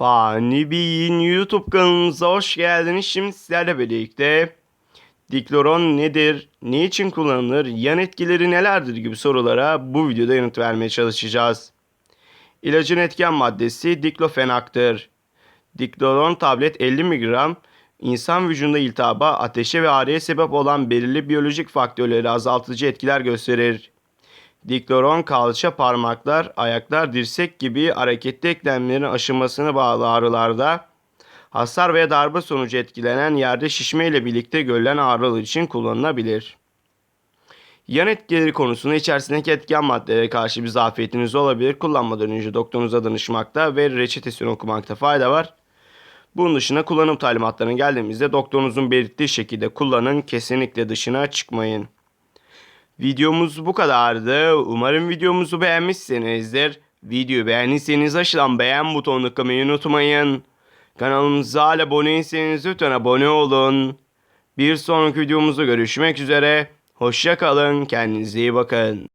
Fani Bey'in YouTube kanalımıza hoş geldiniz. Şimdi sizlerle birlikte Dikloron nedir, ne için kullanılır, yan etkileri nelerdir gibi sorulara bu videoda yanıt vermeye çalışacağız. İlacın etken maddesi diklofenaktır. Dikloron tablet 50 mg insan vücudunda iltihaba, ateşe ve ağrıya sebep olan belirli biyolojik faktörleri azaltıcı etkiler gösterir. Dikloron kalça, parmaklar, ayaklar, dirsek gibi hareketli eklemlerin aşınmasına bağlı ağrılarda hasar veya darbe sonucu etkilenen yerde şişme ile birlikte görülen ağrılar için kullanılabilir. Yan etkileri konusunda içerisindeki etken maddelere karşı bir zafiyetiniz olabilir. Kullanmadan önce doktorunuza danışmakta ve reçetesini okumakta fayda var. Bunun dışında kullanım talimatlarına geldiğimizde doktorunuzun belirttiği şekilde kullanın. Kesinlikle dışına çıkmayın. Videomuz bu kadardı. Umarım videomuzu beğenmişsinizdir. Videoyu beğendiyseniz aşağıdan beğen butonuna tıklamayı unutmayın. Kanalımıza hala abone değilseniz lütfen abone olun. Bir sonraki videomuzda görüşmek üzere. Hoşça kalın. Kendinize iyi bakın.